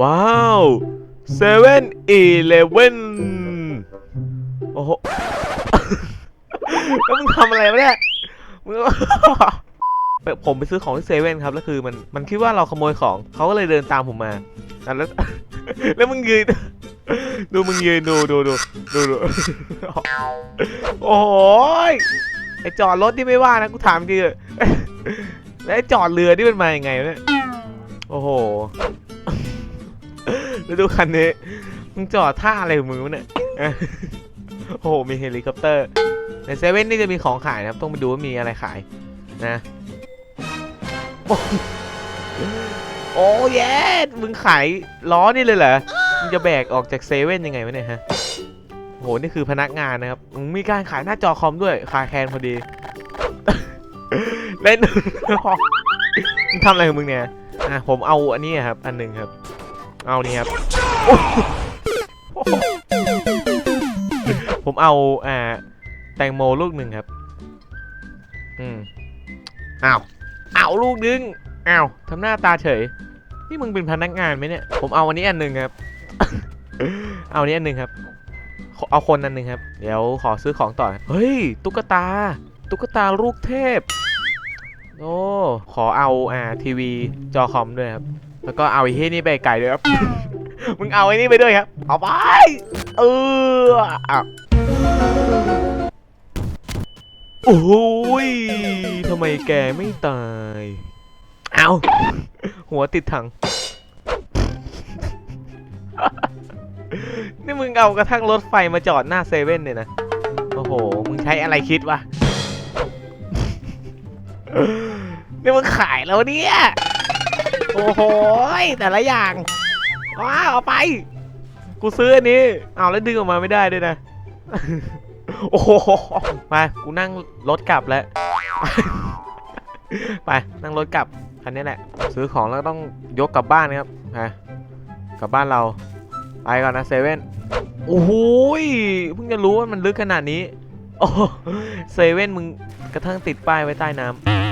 ว้าวเซเว่นอีเลเว่นโอ้โหแล้วมึงทำอะไรวะเนี่ยมึงผมไปซื้อของที่เซเว่นครับแล้วคือมันมันคิดว่าเราขโมยของเขาก็เลยเดินตามผมมาแล้วแล้วมึงยืนดูมึงยืนดูดูดูดูดูโอ้โหยไอจอดรถที่ไม่ว่านะกูถามจริงแล้วไอจอดเรือที่มันมาอยังไงเนี่ยโอ้โห แล้วดูคันนี้มึงจอดท่าอะไรขอมึงเนี่ยโอ้โหมีเฮลิคอปเตอร์ ในเซเว่นนี่จะมีของขายนะครับ ต้องไปดูว่ามีอะไรขายนะโอ้ยมึงขายล้อนี่เลยเหรอ มึงจะแบกออกจากเซเว่นยังไงวะเนี่ยฮะโหนี่คือพนักงานนะครับมึงมีการขายหน้าจอคอมด้วยคาแคนพอดี เล่นมึงทำอะไรของมึงเนี่ย อะผมเอาอันนี้ครับ อันหนึ่งครับ เอานี่ครับผมเอาอ่าแตงโมลูกหนึ่งครับ อืมอ้าวเอาลูกนึงอ้าวทำหน้าตาเฉย นี่มึงเป็นพนักงานไหมเนี่ย ผมเอาอันนี้อันหนึ่งครับ เอาอันนี้อันหนึ่งครับขอเอาคนอันหนึ่งครับ เดี๋ยวขอซื้อของต่อ เฮ้ย ตุ๊กตา ตุ๊กตาลูกเทพ โอ้ ขอเอาอ่าทีวีจอคอมด้วยครับ แล้วก็เอาไอ้เฮ้ยนี่ไปไก่ด้วยครับ มึงเอาไอ้นี่ไปด้วยครับ เอาไป เอออะโอ้ยทำไมแกไม่ตาย เอาหัวติดถัง นี่มึงเอากระทั่งรถไฟมาจอดหน้าเซเว่นเนี่ยนะ โอ้โห มึงใช้อะไรคิดวะ นี่มึงขายแล้วเนี่ย โอ้โหแต่ละอย่างว้าวเอาไป กูซื้ออันนี้เอาแล้วดึงออกมาไม่ได้ด้วยนะ โอ้โหมากูนั่งรถกลับแล้ว ไปนั่งรถกลับคันนี้แหละ ซื้อของแล้วต้องยกกลับบ้านครับไปกลับบ้านเราไปก่อนนะเซเว่นโอ้โหยเพิ่งจะรู้ว่ามันลึกขนาดนี้โอ้เซเว่นมึงกระทั่งติดป้ายไว้ใต้น้ำ